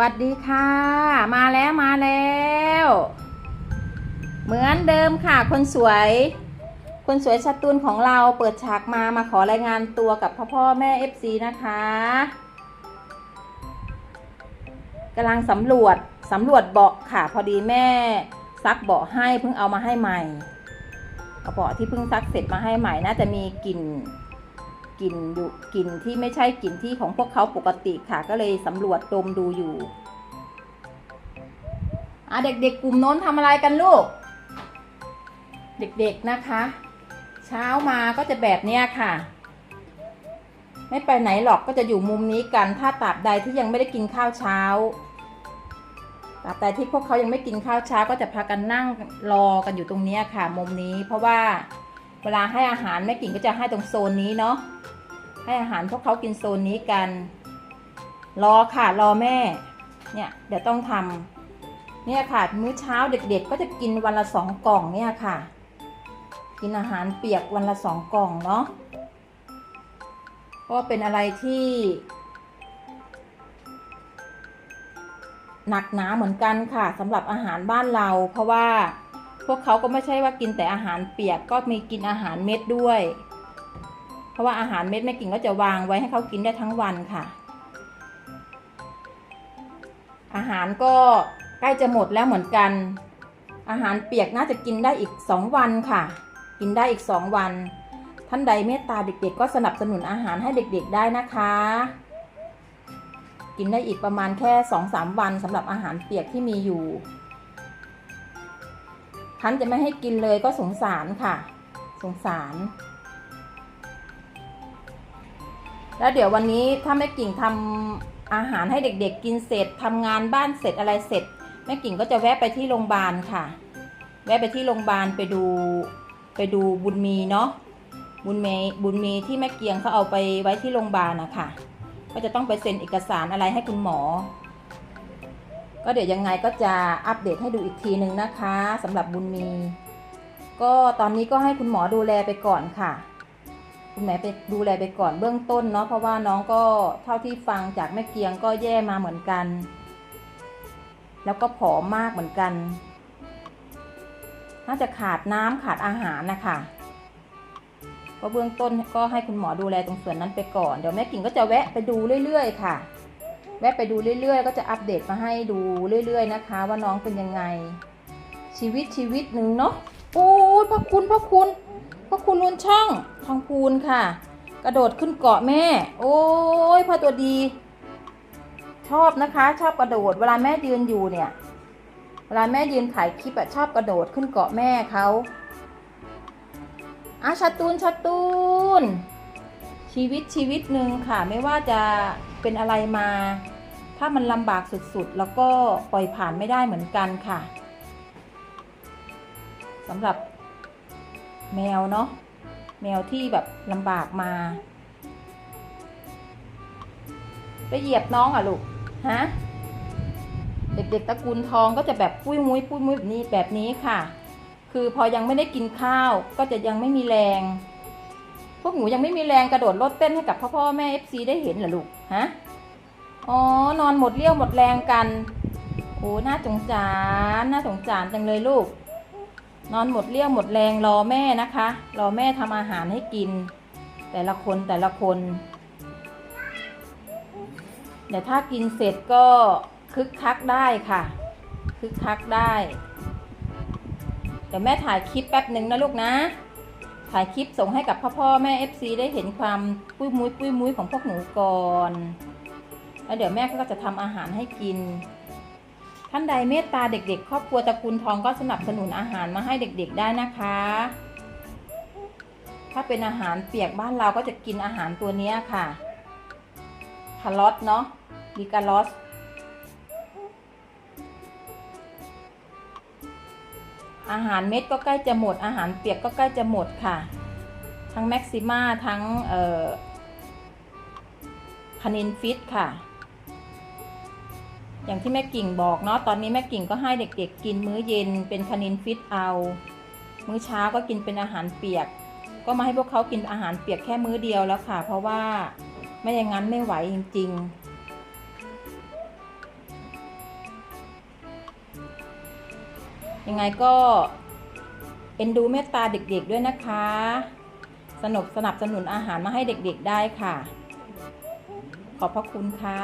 วัสดีค่ะ มาแล้วมาแล้ว เหมือนเดิมค่ะ คนสวย คนสวยชาตุนของเราเปิดฉากมามาขอรายงานตัวกับพ่อพ่อแม่ FC นะคะกำลังสำรวจสำรวจเบาะค่ะ พอดีแม่ซักเบาะให้เพิ่งเอามาให้ใหม่เอาเบาะที่เพิ่งซักเสร็จมาให้ใหม่น่าจะมีกลิ่น กลิ่นอยู่กลิ่นที่ไม่ใช่กลิ่นที่ของพวกเขาปกติค่ะ ก็เลยสำรวจดมดูอยู่อะเด็กๆกลุ่มโน้นทำอะไรกันลูก เด็กๆนะคะ เช้ามาก็จะแบบเนี้ยค่ะ ไม่ไปไหนหรอกก็จะอยู่มุมนี้กัน ถ้าตราบใดที่ยังไม่ได้กินข้าวเช้าตราบใดที่พวกเขายังไม่กินข้าวเช้าก็จะพากันนั่งรอกันอยู่ตรงเนี้ยค่ะ มุมนี้เพราะว่าเวลาให้อาหารแม่กิ่งก็จะให้ตรงโซนนี้เนาะ ให้อาหารพวกเขากินโซนนี้กัน รอค่ะรอแม่ เนี่ยเดี๋ยวต้องทำเนี่ยค่ะมื้อเช้าเด็กๆ ก็จะกินวันละสองกล่องเนี่ยค่ะ กินอาหารเปียกวันละสองกล่องเนาะก็เป็นอะไรที่ หนักหนาเหมือนกันค่ะสำหรับอาหารบ้านเรา เพราะว่าพวกเขาก็ไม่ใช่ว่ากินแต่อาหารเปียกก็มีกินอาหารเม็ดด้วย เพราะว่าอาหารเม็ดแม่กิ่งก็จะวางไว้ให้เขากินได้ทั้งวันค่ะ อาหารก็ใกล้จะหมดแล้วเหมือนกัน อาหารเปียกน่าจะกินได้อีกสองวันค่ะ กินได้อีกสองวัน ท่านใดเมตตาเด็กๆก็สนับสนุนอาหารให้เด็กๆได้นะคะ กินได้อีกประมาณแค่สองสามวันสำหรับอาหารเปียกที่มีอยู่ท่านจะไม่ให้กินเลยก็สงสารค่ะ สงสาร แล้วเดี๋ยววันนี้ถ้าแม่กิ่งทำอาหารให้เด็กๆ กินเสร็จทำงานบ้านเสร็จอะไรเสร็จแม่กิ่งก็จะแวะไปที่โรงพยาบาลค่ะ แวะไปที่โรงพยาบาลไปดูไปดูบุญมีเนาะบุญเมบุญมีที่แม่เกียงเขาเอาไปไว้ที่โรงพยาบาลนะคะก็จะต้องไปเซ็นเอกสารอะไรให้คุณหมอ ก็เดี๋ยวยังไงก็จะอัปเดตให้ดูอีกทีนึงนะคะสำหรับบุญมี ก็ตอนนี้ก็ให้คุณหมอดูแลไปก่อนค่ะ คุณแม่ไปดูแลไปก่อนเบื้องต้นเนาะเพราะว่าน้องก็เท่าที่ฟังจากแม่เกียงก็แย่มาเหมือนกัน แล้วก็ผอมมากเหมือนกัน น่าจะขาดน้ำขาดอาหารนะคะก็เบื้องต้นก็ให้คุณหมอดูแลตรงส่วนนั้นไปก่อนเดี๋ยวแม่กิ่งก็จะแวะไปดูเรื่อยๆ ค่ะ แวะไปดูเรื่อยๆ ก็จะอัปเดตมาให้ดูเรื่อยๆนะคะ ว่าน้องเป็นยังไง ชีวิตชีวิตหนึ่งเนาะโอ้ยพระคุณพระคุณ พระคุณลุนช่องทองพูนค่ะ กระโดดขึ้นเกาะแม่ โอ้ยพ่อตัวดี ชอบนะคะ ชอบกระโดด เวลาแม่ยืนอยู่เนี่ย เวลาแม่ยืนถ่ายคลิปอะชอบกระโดดขึ้นเกาะแม่เขาอะชาตูนชาตูน ชีวิตชีวิตหนึ่งค่ะ ไม่ว่าจะเป็นอะไรมา ถ้ามันลำบากสุดๆ แล้วก็ปล่อยผ่านไม่ได้เหมือนกันค่ะสำหรับ แมวเนาะแมวที่แบบลำบากมา ไปเหยียบน้องอะลูกฮะเด็กๆตระกูลทองก็จะแบบปุ้ยมุ้ยปุ้ยมุ้ยแบบนี้แบบนี้ค่ะ คือพอยังไม่ได้กินข้าวก็จะยังไม่มีแรง พวกหนูยังไม่มีแรงกระโดดโลดเต้นให้กับพ่อพ่อแม่เอฟซีได้เห็นเหรอลูกฮะอ๋อนอนหมดเรี่ยวหมดแรงกันโอ้น่าสงสารน่าสงสารจังเลยลูก นอนหมดเรี่ยวหมดแรงรอแม่นะคะ รอแม่ทำอาหารให้กิน แต่ละคนแต่ละคนเดี๋ยวถ้ากินเสร็จก็คึกคักได้ค่ะ คึกคักได้ เดี๋ยวแม่ถ่ายคลิปแป๊บหนึ่งนะลูกนะ ถ่ายคลิปส่งให้กับพ่อพ่อแม่ FC ได้เห็นความปุ้ยมุ้ยปุ้ยมุ้ยของพวกหนูก่อน แล้วเดี๋ยวแม่ก็จะทำอาหารให้กิน ท่านใดเมตตาเด็กๆ ครอบครัวตระกูลทองก็สนับสนุนอาหารมาให้เด็กๆได้นะคะ ถ้าเป็นอาหารเปียกบ้านเราก็จะกินอาหารตัวนี้ค่ะคาร์ลอตเนาะดีการลอสอาหารเม็ดก็ใกล้จะหมด อาหารเปียกก็ใกล้จะหมดค่ะ ทั้งแม็กซิมาทั้งคานินฟิตค่ะ อย่างที่แม่กิ่งบอกเนาะตอนนี้แม่กิ่งก็ให้เด็กๆ กินมื้อเย็นเป็นคานินฟิตเอา มื้อเช้าก็กินเป็นอาหารเปียก ก็มาให้พวกเขากินอาหารเปียกแค่มื้อเดียวแล้วค่ะ เพราะว่าไม่อย่างนั้นไม่ไหวจริง ๆยังไงก็เอ็นดูเมตตาเด็กๆด้วยนะคะ สนุกสนับสนุนอาหารมาให้เด็กๆได้ค่ะ ขอบพระคุณค่ะ